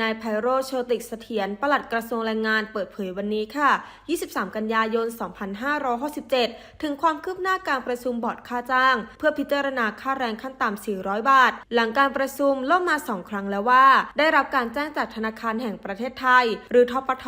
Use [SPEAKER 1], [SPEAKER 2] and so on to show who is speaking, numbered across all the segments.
[SPEAKER 1] นายไพโรโชติกเสถียรปลัดกระทรวงแรงงานเปิดเผยวันนี้ค่ะ 23 กันยายน 2567 ถึงความคืบหน้าการประชุมบอร์ดค่าจ้าง เพื่อพิจารณาค่าแรงขั้นต่ำ 400 บาท หลังการประชุมล่มมา 2 ครั้งแล้วว่า ได้รับการแจ้งจากธนาคารแห่งประเทศไทย หรือทปท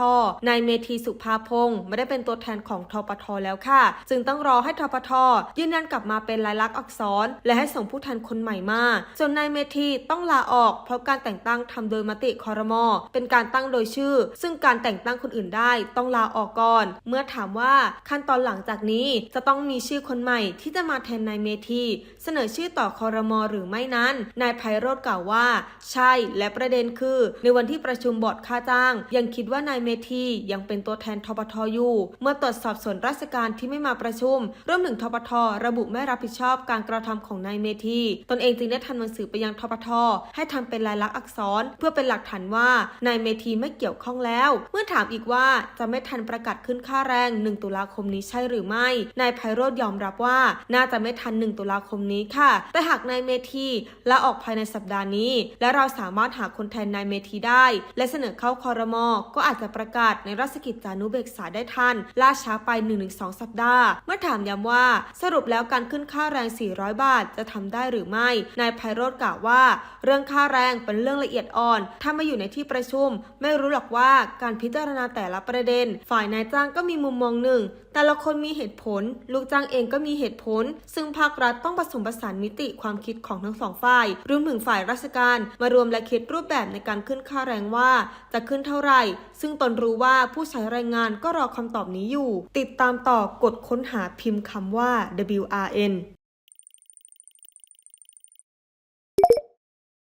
[SPEAKER 1] นายเมธีสุภาพงศ์ไม่ได้เป็นตัวแทนของทปทแล้วค่ะ จึงต้องรอให้ทปท ยืนยันกลับมาเป็นลายลักษณ์อักษร และให้ส่งผู้แทนคนใหม่มาส่วนนายเมธีต้องลาออกเพราะการแต่งตั้งทำโดยมติคอรมอเป็นการตั้งโดยชื่อ ซึ่งการแต่งตั้งคนอื่นได้ต้องลาออกก่อน เมื่อถามว่าขั้นตอนหลังจากนี้จะต้องมีชื่อคนใหม่ที่จะมาแทนนายเมธีเสนอชื่อต่อคอรมอหรือไม่นั้น นายไพโรธกล่าวว่า ใช่และประเด็นคือ ในวันที่ประชุมบอร์ดค่าจ้าง ยังคิดว่านายเมธียังเป็นตัวแทนทปทอยู่ เมื่อตรวจสอบส่วนราชการที่ไม่มาประชุมรวมถึงทปทระบุไม่รับผิดชอบการกระทำของนายเมธีตนเองจึงได้ทำหนังสือไปยังทปทให้ทำเป็นลายลักษณ์อักษร เพื่อเป็นหลักฐานว่านายเมธีไม่เกี่ยวข้องแล้ว เมื่อถามอีกว่าจะไม่ทันประกาศขึ้นค่าแรง 1 ตุลาคมนี้ใช่หรือไม่ นายไพโรธยอมรับว่า น่าจะไม่ทัน 1 ตุลาคมนี้ค่ะ แต่หากนายเมธีลาออกภายในสัปดาห์นี้ และเราสามารถหาคนแทนนายเมธีได้ และเสนอเข้าคอรมอก็อาจจะประกาศในราชกิจจานุเบกษาได้ทันล่าช้าไป 1-2 สัปดาห์ เมื่อถามย้ำว่าสรุปแล้วการขึ้นค่าแรง 400 บาทจะทำได้หรือไม่ นายไพโรธกล่าวว่า เรื่องค่าแรงเป็นเรื่องละเอียดอ่อน ถ้าไม่อยู่อยู่ในที่ประชุม ไม่รู้หรอกว่าการพิจารณาแต่ละประเด็น ฝ่ายนายจ้างก็มีมุมมองหนึ่ง แต่ละคนมีเหตุผล ลูกจ้างเองก็มีเหตุผล ซึ่งภาครัฐต้องผสมผสานมิติความคิดของทั้งสองฝ่ายรวมถึงฝ่ายราชการ มารวมและคิดรูปแบบในการขึ้นค่าแรงว่า จะขึ้นเท่าไหร่ ซึ่งตนรู้ว่าผู้ใช้แรงงานก็รอคำตอบนี้อยู่ ติดตามต่อกดค้นหาพิมพ์คำว่า WRN